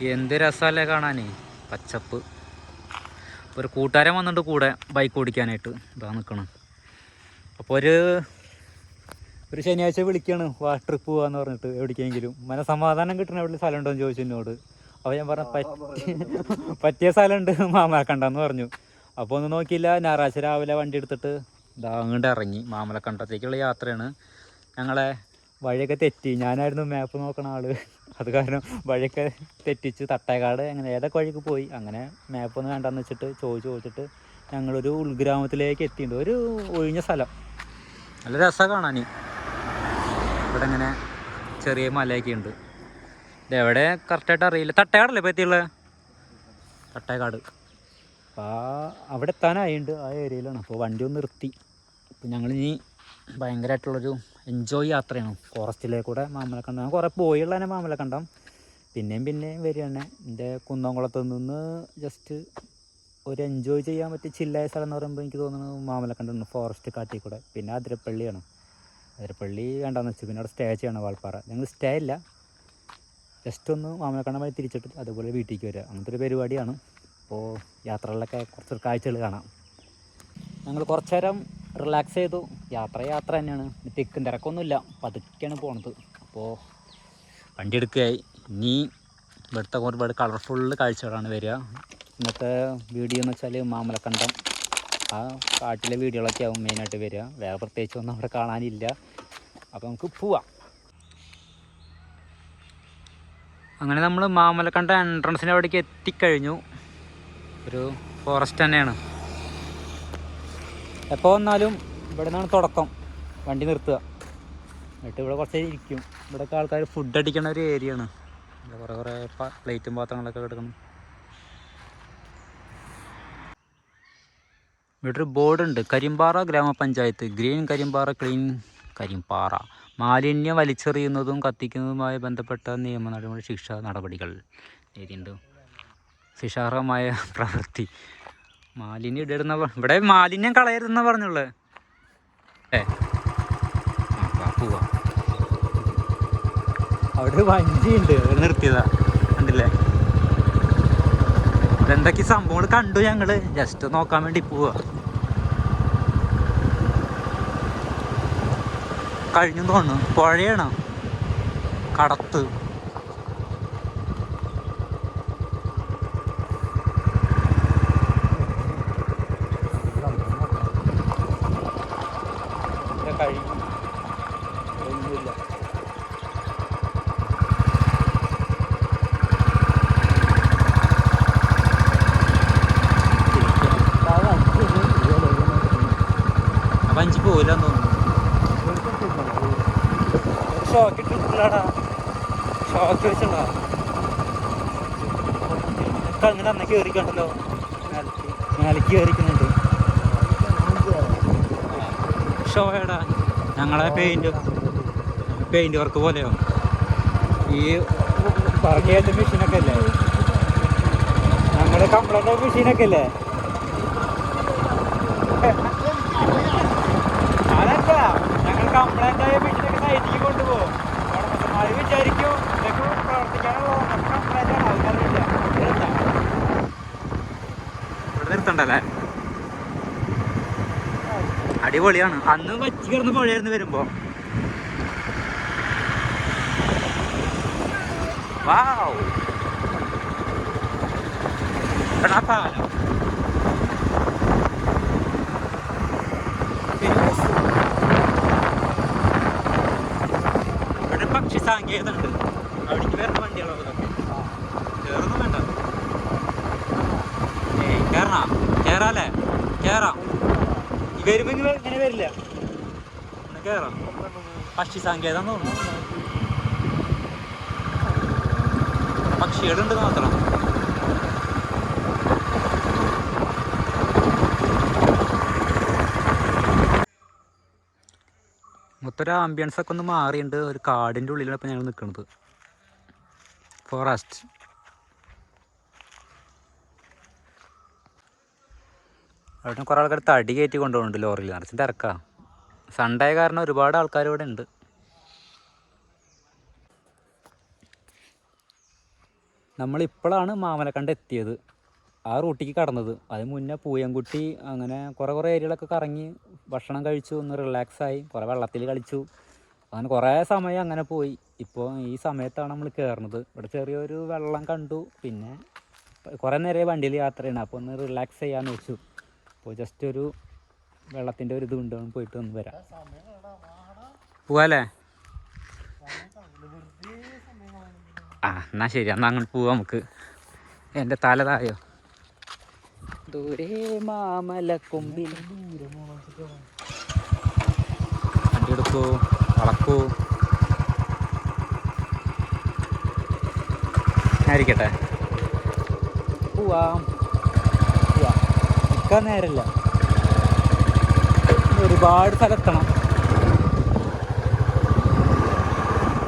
എന്ത് രസമല്ലേ കാണാനേ? പച്ചപ്പ്. ഒരു കൂട്ടുകാരൻ വന്നിട്ട് കൂടെ ബൈക്ക് ഓടിക്കാനായിട്ട്. ഇതാ നിൽക്കണം അപ്പോൾ ഒരു ഒരു ശനിയാഴ്ച വിളിക്കാണ്. വാ ട്രിപ്പ് പോവാന്ന് പറഞ്ഞിട്ട് എവിടേക്കെങ്കിലും. മനസമാധാനം കിട്ടണ എവിടെ സ്ഥലം ഉണ്ടോ എന്ന് ചോദിച്ചു എന്നോട്. അപ്പോൾ ഞാൻ പറഞ്ഞ പറ്റിയ പറ്റിയ സ്ഥലമുണ്ട് മാമലക്കണ്ടെന്ന് പറഞ്ഞു. അപ്പോൾ ഒന്നും നോക്കിയില്ല ഞായറാഴ്ച രാവിലെ വണ്ടി എടുത്തിട്ട് ഇതാ അങ്ങോട്ട് ഇറങ്ങി. മാമലക്കണ്ടത്തേക്കുള്ള യാത്രയാണ്. ഞങ്ങളെ വഴിയൊക്കെ തെറ്റി. ഞാനായിരുന്നു മാപ്പ് നോക്കണ ആൾ. അത് കാരണം വഴിയൊക്കെ തെറ്റിച്ച് തട്ടേക്കാട് അങ്ങനെ ഏതൊക്കെ വഴിക്ക് പോയി അങ്ങനെ മാപ്പൊന്നും വേണ്ടെന്ന് വെച്ചിട്ട് ചോദിച്ച് ചോദിച്ചിട്ട് ഞങ്ങളൊരു ഉൾഗ്രാമത്തിലേക്ക് എത്തിയിട്ടുണ്ട്. ഒരു ഒഴിഞ്ഞ സ്ഥലം. നല്ല രസമാണ് കാണാൻ ഇവിടെ ഇങ്ങനെ ചെറിയ മലയൊക്കെ ഉണ്ട് ഇതെവിടെ കറക്റ്റായിട്ട് അറിയില്ല. തട്ടേക്കാടല്ലേ ഇപ്പോൾ എത്തിയുള്ളത് തട്ടേക്കാട്. അപ്പോൾ ആ അവിടെ എത്താനായിട്ടുണ്ട് ആ ഏരിയയിലാണ് അപ്പോൾ വണ്ടി ഒന്ന് നിർത്തി. അപ്പോൾ ഞങ്ങൾ ഇനി ഭയങ്കരമായിട്ടുള്ളൊരു എൻജോയ് യാത്രയാണ്. മാമല മാമലക്കണ്ടം ഞാൻ കുറേ പോയുള്ള തന്നെ മാമലക്കണ്ടം പിന്നെയും പിന്നെയും വരികയാണ് എന്റെ കുന്നംകുളത്ത് നിന്ന് ജസ്റ്റ് ഒരു എൻജോയ് ചെയ്യാൻ പറ്റിയ ചില്ലായ സ്ഥലം എന്ന് പറയുമ്പോൾ എനിക്ക് തോന്നുന്നത് മാമലക്കണ്ടം ഫോറസ്റ്റ് കാട്ടിൽ കൂടെ. പിന്നെ അതിരപ്പള്ളിയാണ്. അതിരപ്പള്ളി വേണ്ടാന്ന് വെച്ചു. പിന്നെ അവിടെ സ്റ്റേ ചെയ്യണം വാൾപ്പാറ ഞങ്ങൾ സ്റ്റേ ഇല്ല. ജസ്റ്റ് ഒന്ന് മാമലക്കണ്ടം വഴി തിരിച്ചിട്ട് അതുപോലെ വീട്ടിലേക്ക് വരിക. അങ്ങനത്തെ ഒരു പരിപാടിയാണ്. അപ്പോൾ യാത്രകളിലൊക്കെ കുറച്ച് കാഴ്ചകൾ കാണാം. ഞങ്ങൾ കുറച്ച് നേരം റിലാക്സ് ചെയ്തു. യാത്ര യാത്ര തന്നെയാണ് തിക്കും തിരക്കൊന്നുമില്ല. പതുക്കെയാണ് പോണത്. അപ്പോൾ വണ്ടി എടുക്കുകയായി. ഇനി ഇവിടുത്തെ ഒരുപാട് കളർഫുൾ കാഴ്ചകളാണ് വരിക. ഇന്നത്തെ വീഡിയോ എന്ന് വെച്ചാൽ മാമലക്കണ്ടം. ആ കാട്ടിലെ വീഡിയോകളൊക്കെ ആവും മെയിനായിട്ട് വരിക. വേറെ പ്രത്യേകിച്ച് ഒന്നും അവിടെ കാണാനില്ല. അപ്പോൾ നമുക്ക് പോവാം. അങ്ങനെ നമ്മൾ മാമലക്കണ്ട എൻട്രൻസിന്റെ അവിടേക്ക് എത്തിക്കഴിഞ്ഞു. ഒരു ഫോറസ്റ്റ് തന്നെയാണ്. എപ്പോൾ വന്നാലും ഇവിടെ നിന്നാണ് തുടക്കം. വണ്ടി നിർത്തുക. എന്നിട്ട് ഇവിടെ കുറച്ച് ഇരിക്കും. ഇവിടെയൊക്കെ ആൾക്കാർ ഫുഡ് അടിക്കണ ഒരു ഏരിയ ആണ്. ഇവിടെ കുറേ കുറേ പ്ലേറ്റും പാത്രങ്ങളൊക്കെ കിടക്കണം ഇവിടെ ഒരു ബോർഡുണ്ട് കരിമ്പാറ ഗ്രാമപഞ്ചായത്ത്. Green Karimpara clean Karimpara. മാലിന്യം വലിച്ചെറിയുന്നതും കത്തിക്കുന്നതുമായി ബന്ധപ്പെട്ട നിയമ നടപടി ശിക്ഷാ നടപടികൾ. എഴുതിയിട്ടുണ്ട് ശിക്ഷാർഹമായ പ്രവൃത്തി. മാലിന്യം ഇടരുന്ന ഇവിടെ മാലിന്യം കളയരുതെന്നാ പറഞ്ഞുള്ളത് ഏ. ആ, വാ, അവിടെ വഞ്ചിയുണ്ട്. നിർത്തിയതാ. കണ്ടില്ലേ? ഇതെന്തൊക്കെ സംഭവങ്ങൾ കണ്ടു ഞങ്ങൾ. ജസ്റ്റ് നോക്കാൻ വേണ്ടി പോവാ. കഴിഞ്ഞു തോന്നുന്നു. പുഴയാണ്? കടത്ത് ഇത് കഴിഞ്ഞു ഒന്നുമില്ല പോവില്ലെന്ന് തോന്നുന്നു. ഷോക്ക് ഇട്ടിട്ടില്ലടാ. ഷോക്ക് വെച്ചിട്ടുണ്ടോ? അങ്ങനെ അന്ന് കയറിക്കണ്ടല്ലോ മേലേക്ക്. കയറിക്കുന്നുണ്ട് ഷോയടാ. ഞങ്ങളെ പെയിന്റ് പെയിന്റ് വർക്ക് പോലെയോ? ഈ പറഞ്ഞ മെഷീനൊക്കെ അല്ലേ? ഞങ്ങളുടെ കംപ്ലൈന്റ് മെഷീനൊക്കെ അല്ലേ? കംപ്ലൈന്റ് ആയ മെഷീനൊക്കെ സൈറ്റിക്ക് കൊണ്ടുപോകും. ഉടമസ്ഥന്മാർ വിചാരിക്കും ഇതൊക്കെ പ്രവർത്തിക്കാനുള്ള കംപ്ലൈന്റ് ആണ്. ആൾക്കാരില്ല അടിപൊളിയാണ്. അന്ന് വച്ചു കിടന്ന് പുഴയായിരുന്നു വരുമ്പോ. വാവ് പാലം. ഇവിടെ പക്ഷി സാങ്കേതം ഉണ്ട് അവിടേക്ക് വരുന്ന വണ്ടികളൊക്കെ കയറൊന്നും വേണ്ട. ഏയ് കേറണ? കയറാല്ലേ ഈ വരുമ്പോ ഇങ്ങനെ വരില്ല. കയറാം പക്ഷി സാങ്കേതം തോന്നുന്നു. പക്ഷികളുണ്ട് മാത്രം. മൊത്തം ഒരു ആംബിയൻസ് ഒക്കെ ഒന്ന് മാറിയുണ്ട്. ഒരു കാടിന്റെ ഉള്ളിലാണ് ഇപ്പം ഞങ്ങൾ നിൽക്കുന്നത് ഫോറസ്റ്റ് അവിടെ കുറേ ആൾക്കാർ തടി കയറ്റി കൊണ്ടുപോകുന്നുണ്ട് ലോറിയിൽ നിറച്ച് തിരക്കാം? സൺഡേ കാരണം ഒരുപാട് ആൾക്കാർ ഇവിടെ ഉണ്ട് നമ്മളിപ്പോഴാണ് മാമലക്കണ്ട് എത്തിയത്. ആ റൂട്ടിക്ക് കടന്നത്. അതിന് മുന്നേ പൂയംകുട്ടി അങ്ങനെ കുറേ കുറേ ഏരിയകളൊക്കെ കറങ്ങി ഭക്ഷണം കഴിച്ചു ഒന്ന് റിലാക്സ് ആയി കുറേ വെള്ളത്തിൽ കളിച്ചു. അങ്ങനെ കുറേ സമയം അങ്ങനെ പോയി. ഇപ്പോൾ ഈ സമയത്താണ് നമ്മൾ കയറുന്നത് ഇവിടെ ചെറിയൊരു വെള്ളം കണ്ടു. പിന്നെ കുറേ നേരെ വണ്ടിയിൽ യാത്രയാണ്. അപ്പോൾ ഒന്ന് റിലാക്സ് ചെയ്യാമെന്ന് വെച്ചു. അപ്പോൾ ജസ്റ്റ് ഒരു വെള്ളത്തിന്റെ ഒരു ഇത് പോയിട്ട് ഒന്ന് വരാം. പോവാല്ലേ? ആ എന്നാ ശരി. എന്നാൽ അങ്ങോട്ട് പോവാം നമുക്ക്. എന്റെ തല തായോ? ദൂരെ മാമലക്കൊമ്പിൽ. വണ്ടി എടുക്കൂ അളക്കൂ ആയിരിക്കട്ടെ. പോവാം പോവാം നിൽക്കാൻ നേരല്ല. ഒരുപാട് സ്ഥലത്തണം.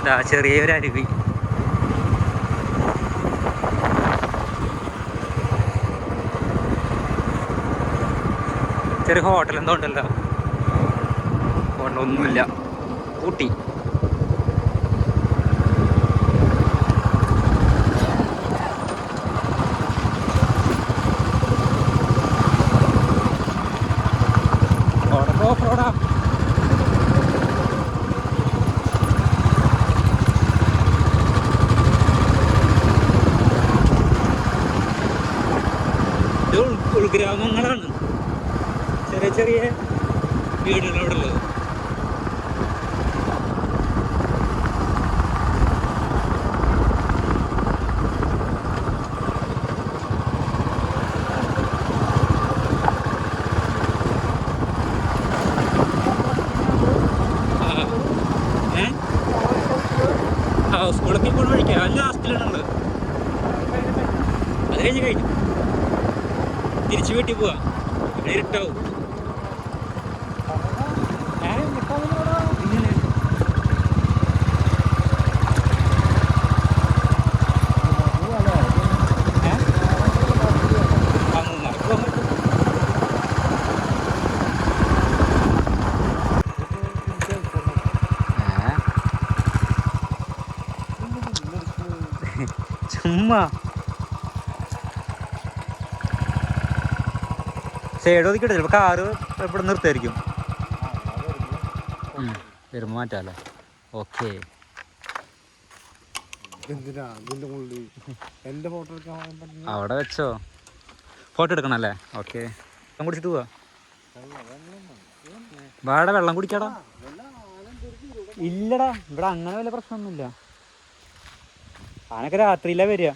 ഇതാ ചെറിയൊരു അരുവി ചെറിയ ഹോട്ടൽ എന്തോ ഉണ്ടല്ലോ. ഹോട്ടലൊന്നുമില്ല ഊട്ടി. ചെറിയ വീടാണ് അവിടെ ഉള്ളത്? ആ. സ്കൂളൊക്കെ ഇപ്പോൾ കഴിക്കാം അത് ലാസ്റ്റിലാണുള്ളത് അത് കഴിഞ്ഞ് കഴിഞ്ഞു തിരിച്ചു വീട്ടിൽ പോവാ. ഇവിടെ ഏ? ഇങ്ങനെ. ഏ? ആ, മൂന്നാർക്ക് പോകാൻ പറ്റും. ഏ? ചുമ്മാ. സൈഡ് ഒതുക്കിട്ട് ചിലപ്പോൾ കാറ് ഇവിടെ നിർത്തായിരിക്കും വരുമ്പോൾ മാറ്റാല്ലേ ഓക്കെ. അവിടെ വെച്ചോ? ഫോട്ടോ എടുക്കണല്ലേ ഓക്കെ. വെള്ളം കുടിച്ചിട്ട് പോവാ. വാട വെള്ളം കുടിക്കാടാ. ഇല്ലടാ ഇവിടെ അങ്ങനെ വല്ല പ്രശ്നമൊന്നുമില്ല. ആനൊക്കെ രാത്രിയിലാ വരിക.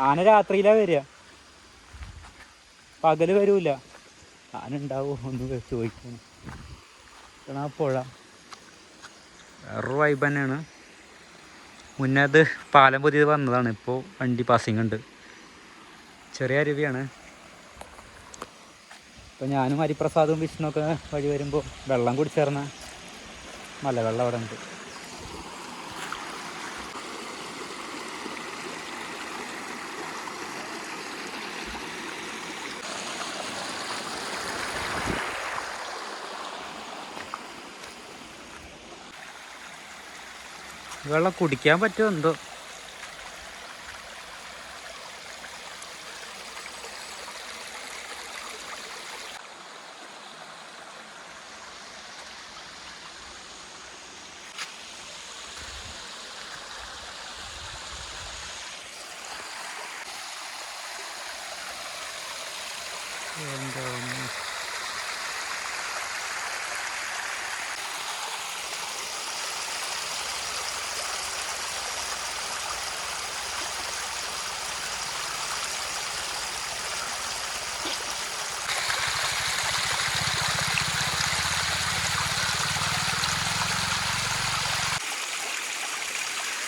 ആന രാത്രിയിലാ വരിക. പകൽ വരൂല. ആന ഉണ്ടാവോ ഒന്ന് ചോദിക്കണം. പുഴ. വേറൊരു വൈബ് തന്നെയാണ്. മുന്നേ അത് പാലം പുതിയത് വന്നതാണ്. ഇപ്പോൾ വണ്ടി പാസിങ് ഉണ്ട്. ചെറിയ അരുവിയാണ്. ഇപ്പം ഞാനും ഹരിപ്രസാദും വിഷ്ണുവൊക്കെ വഴി വരുമ്പോൾ വെള്ളം കുടിച്ചേർന്ന മലവെള്ളം അവിടെ ഉണ്ട്. വെള്ളം കുടിക്കാൻ പറ്റുമോ എന്തോ?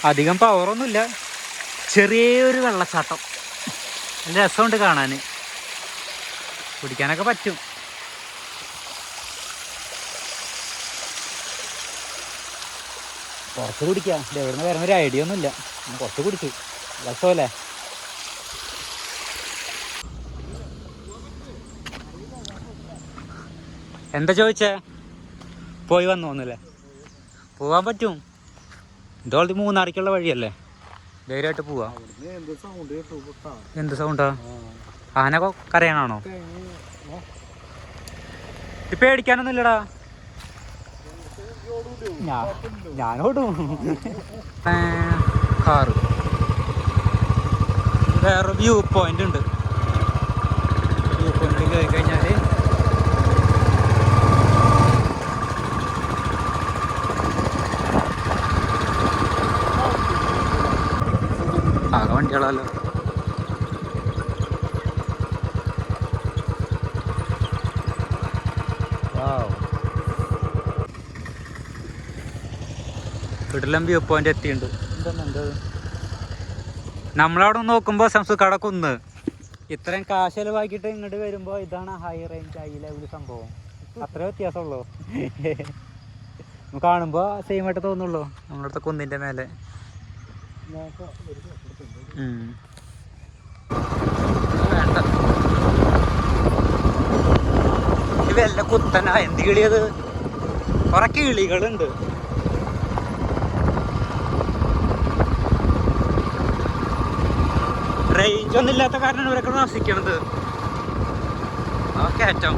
അധികം പവറൊന്നുമില്ല ചെറിയൊരു വെള്ളച്ചാട്ടം. നല്ല രസമുണ്ട് കാണാൻ കുടിക്കാനൊക്കെ പറ്റും. കുറച്ച് കുടിക്കാം. എവിടെ നിന്ന് വരുന്ന ഒരു ഐഡിയ ഒന്നുമില്ല. കുറച്ച് കുടിച്ചു. രസമല്ലേ? എന്താ ചോദിച്ചേ? പോയി വന്നു പോവാൻ പറ്റും. ഇതോളി മൂന്നാറിക്കുള്ള വഴിയല്ലേ? ധൈര്യമായിട്ട് പോവാ. എന്ത് സൗണ്ട് ആന കരയാനാണോ? ഇത് പേടിക്കാനൊന്നുമില്ലടാ. ഞാ ഞാനോടും. കാറ്. വേറെ വ്യൂ പോയിന്റ് ഉണ്ട് വ്യൂ പോയിന്റ് കയറി കിടിലം വ്യൂ പോയിന്റ് എത്തിയിട്ടുണ്ട്. എന്താണ് നമ്മളവിടെ നോക്കുമ്പോൾ സംസുക്കട കുന്ന്. ഇത്രയും കാശ് ചെലവാക്കിയിട്ട് ഇങ്ങോട്ട് വരുമ്പോൾ ഇതാണ് ഹൈ റേഞ്ച് ഹൈ ലെവൽ സംഭവം. അത്ര വ്യത്യാസമുള്ളൂ. കാണുമ്പോൾ സെയിം ആയിട്ട് തോന്നുള്ളൂ. നമ്മളടുത്ത കുന്നിന്റെ മേലെ. നോക്കാം ഒരു സെക്കൻഡ് ഉം. വേണ്ട ഇത് വല്ല കുത്തനാ. എന്ത് കിളിയത് കുറെ കിളികളുണ്ട്. റേഞ്ച് ഒന്നും ഇല്ലാത്ത കാരണമാണ് ഇവരൊക്കെ താമസിക്കണത് ഓക്കെ കയറ്റം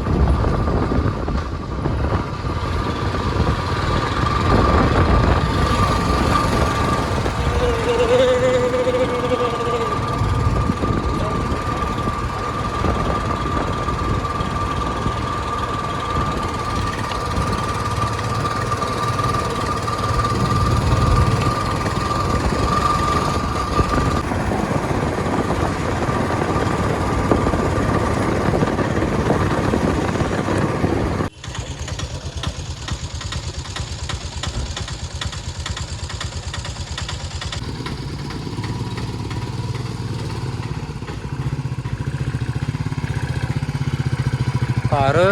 കാറ്.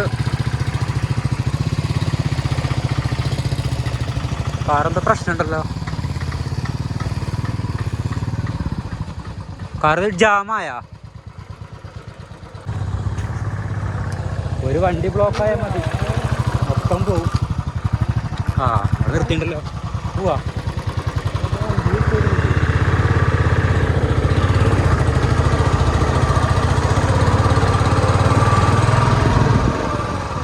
കാറെന്താ പ്രശ്നമുണ്ടല്ലോ? കാറ് ജാമായ? ഒരു വണ്ടി ബ്ലോക്ക് ആയാൽ മതി. മൊത്തം പോവും. ആ നിർത്തിണ്ടല്ലോ പോവാ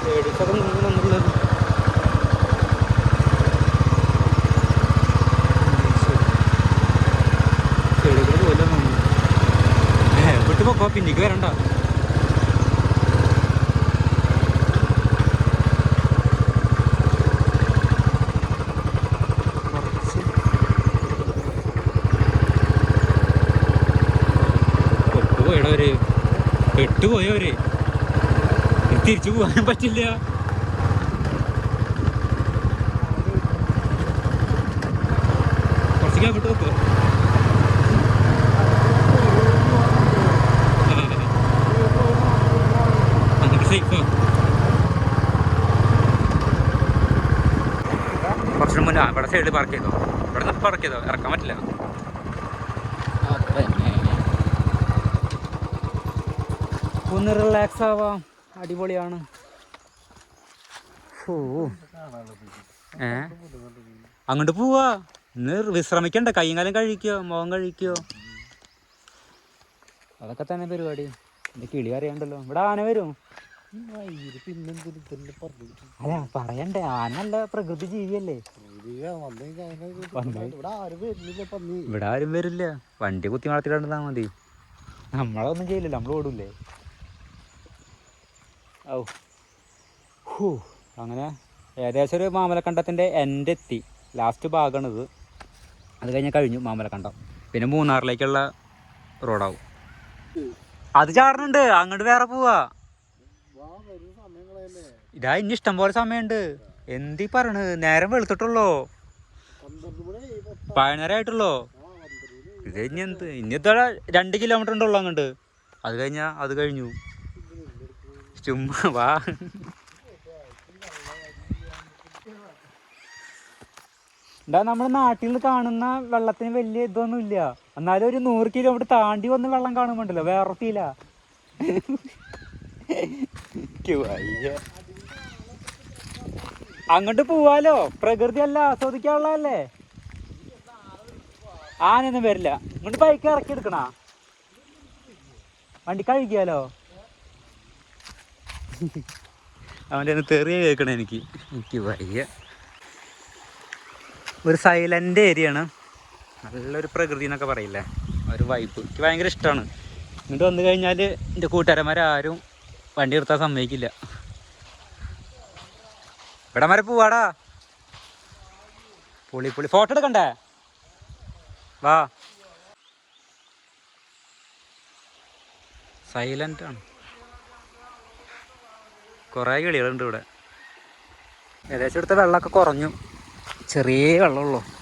ലേഡീസൊക്കെ നിന്ന് വന്നുള്ളത് ചെടികൾ പോലെ പോക്കോ പിന്നിക്ക് വരണ്ട. പെട്ടുപോയടവര് പെട്ടുപോയവര്. തിരിച്ചു പോകാൻ പറ്റില്ല. കുറച്ച് കേട്ട് സേഫ് കുറച്ചു മുന്നേ ഇവിടെ സൈഡിൽ പാർക്ക് ചെയ്തോ? ഇവിടെ നിന്ന് പാർക്ക് ചെയ്തോ? ഇറക്കാൻ പറ്റില്ല. ഒന്ന് റിലാക്സ് ആവാം. അടിപൊളിയാണ്. ഏ? അങ്ങോട്ട് പോവാ. ഇന്ന് വിശ്രമിക്കണ്ട. കൈയും കാലം കഴിക്കോ മുഖം കഴിക്കോ അതൊക്കെ തന്നെ പരിപാടി. എന്റെ കിളി അറിയണ്ടല്ലോ. ഇവിടെ ആന വരും. പറയണ്ടേ. ആനല്ല നല്ല പ്രകൃതി ജീവിയല്ലേ. ഇവിടെ ആരും വരില്ല. വണ്ടി കുത്തി വളർത്തിട്ടാ മതി. നമ്മളൊന്നും ചെയ്യില്ല. നമ്മൾ ഓടൂലേ. ഔ. ഹൂ. അങ്ങനെ ഏകദേശം ഒരു മാമലക്കണ്ടത്തിന്റെ എന്റെ എത്തി. ലാസ്റ്റ് ഭാഗമാണിത് അത് കഴിഞ്ഞാൽ കഴിഞ്ഞു മാമലക്കണ്ടം. പിന്നെ മൂന്നാറിലേക്കുള്ള റോഡാവും അത് ചാടുന്നുണ്ട് അങ്ങോട്ട് വേറെ പോവാ. ഇതാ ഇനി ഇഷ്ടം പോലെ സമയമുണ്ട്. എന്തി പറയണ് നേരം വെളുത്തിട്ടുള്ളോ? പഴനരായിട്ടുള്ളോ ഇത് ഇനി എന്ത്? ഇനി ഇതോടെ രണ്ട് കിലോമീറ്റർ ഉണ്ടല്ലോ അങ്ങോട്ട്. അത് കഴിഞ്ഞാ അത് കഴിഞ്ഞു. ചുമ്മാ വാ. എന്താ നമ്മുടെ നാട്ടിൽ കാണുന്ന വെള്ളത്തിന് വലിയ ഇതൊന്നും ഇല്ല എന്നാലും ഒരു നൂറ് കിലോമീറ്റർ താണ്ടി വന്ന് വെള്ളം കാണുമ്പോണ്ടല്ലോ അങ്ങോട്ട് പോവാലോ? പ്രകൃതി അല്ല ആസ്വദിക്കാനുള്ളതല്ലേ? ആനൊന്നും വരില്ല. ഇങ്ങോട്ട് ബൈക്ക് ഇറക്കി എടുക്കണ? വണ്ടി കഴുകിയാലോ? അവന്റെ തെറിയ കേൾക്കണ എനിക്ക്. എനിക്ക് വയ്യ. ഒരു സൈലന്റ് ഏരിയ ആണ്. നല്ലൊരു പ്രകൃതി എന്നൊക്കെ പറയില്ലേ? ഒരു വൈബ് എനിക്ക് ഭയങ്കര ഇഷ്ടമാണ് ഇങ്ങോട്ട് വന്നു കഴിഞ്ഞാൽ എന്റെ കൂട്ടുകാരന്മാരാരും വണ്ടി നിർത്താൻ സമ്മതിക്കില്ല. ഇവിടെ വരെ പോവാടാ. പൊളി പൊളി. ഫോട്ടോ എടുക്കണ്ടേ? വാ. സൈലന്റ് ആണ്. കുറേ കിളികളുണ്ട് ഇവിടെ. ഏകദേശം ഇവിടുത്തെ വെള്ളമൊക്കെ കുറഞ്ഞു. ചെറിയ വെള്ളമുള്ളൂ.